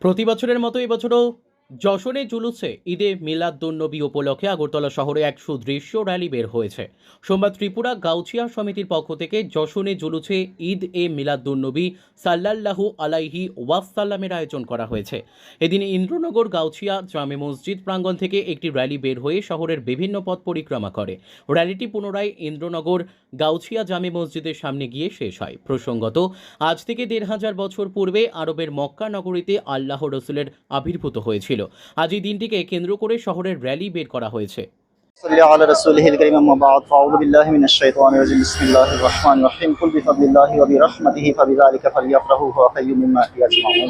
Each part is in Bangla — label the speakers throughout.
Speaker 1: প্রতি বছরের মতো এবছরও যশোরে জুলুসে ঈদে মিলাদুন্নবী উপলক্ষে আগরতলা শহরে এক সুদৃশ্য র্যালি বের হয়েছে। সোমবার ত্রিপুরা গাউছিয়া সমিতির পক্ষ থেকে যশোরে জুলুসে ঈদ এ মিলাদুন্নবী সাল্লাল্লাহু আলাইহি ওয়াসাল্লামের আয়োজন করা হয়েছে। এদিন ইন্দ্রনগর গাউছিয়া জামে মসজিদ প্রাঙ্গণ থেকে একটি র্যালি বের হয়ে শহরের বিভিন্ন পথ পরিক্রমা করে। র্যালিটি পুনরায় ইন্দ্রনগর গাউছিয়া জামে মসজিদের সামনে গিয়ে শেষ হয়। প্রসঙ্গত, আজ থেকে দেড় হাজার বছর পূর্বে আরবের মক্কা নগরীতে আল্লাহ রসুলের আবির্ভূত হয়েছিল। আজ এই দিনটিকে কেন্দ্র করে শহরের র্যালি বের করা হয়েছে
Speaker 2: صلى على رسوله الكريم أما بعد فأعوذ بالله من الشيطان الرجيم بسم الله الرحمن الرحيم قل بفضل الله وبرحمته فبذلك فليفرحوا هو خير مما يجمعون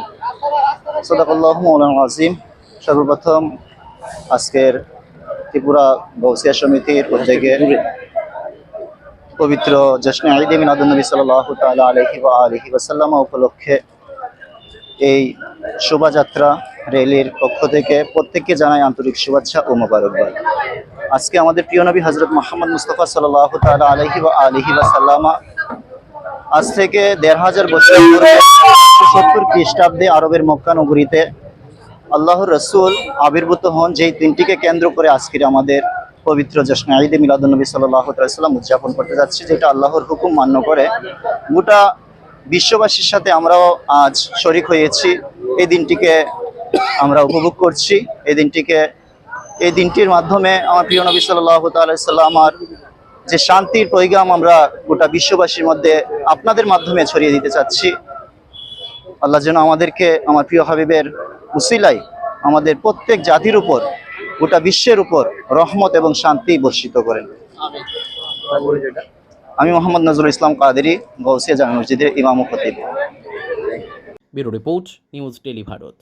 Speaker 2: صدق الله مولانا العظيم সর্বপ্রথম আজকের ত্রিপুরা গৌসিয়া সমিতির উদ্যোগে পবিত্র জশ্নে ঈদ মিলাদুন নবী সাল্লাল্লাহু তাআলা আলাইহি ওয়া আলিহি ওয়াসাল্লাম উপলক্ষে এই শোভাযাত্রা র্যালির পক্ষ থেকে প্রত্যেককে জানাই আন্তরিক শুভেচ্ছা ও মোবারকবাদ। আজকে আমাদের প্রিয় নবী হজরত মোহাম্মদ মুস্তফা সাল্লাহ তালা আলহি বা আলহি বা সাল্লামা আজ থেকে দেড় হাজার বছর সত্তর খ্রিস্টাব্দে আরবের মক্কা নগরীতে আল্লাহর রসুল আবির্ভূত হন, যেই দিনটিকে কেন্দ্র করে আজকের আমাদের পবিত্র জশ্ন ঈদে মিলাদুলনবী সাল্লাহ সাল্লাম উদযাপন করতে যাচ্ছি, যেটা আল্লাহর হুকুম মান্য করে। গোটা বিশ্ববাসীর সাথে আমরাও আজ শরিক হয়েছি। এই দিনটিকে আমরা উপভোগ করছি এই দিনটিকে। এই দিনটির মাধ্যমে আমার প্রিয় নবী সাল্লাহ আমার যে শান্তির পৈগাম আমরা গোটা বিশ্ববাসীর মধ্যে আপনাদের মাধ্যমে ছড়িয়ে দিতে চাচ্ছি। আল্লাহ যেন আমাদেরকে, আমার প্রিয় হাবিবের উসিলাই আমাদের প্রত্যেক জাতির উপর, গোটা বিশ্বের উপর রহমত এবং শান্তি বর্ষিত করেন। আমি মোহাম্মদ নজরুল ইসলাম কাদেরি গৌসিয়া জামা মসজিদের ইমাম খতিব।
Speaker 1: Bureau report, news tele Bharat.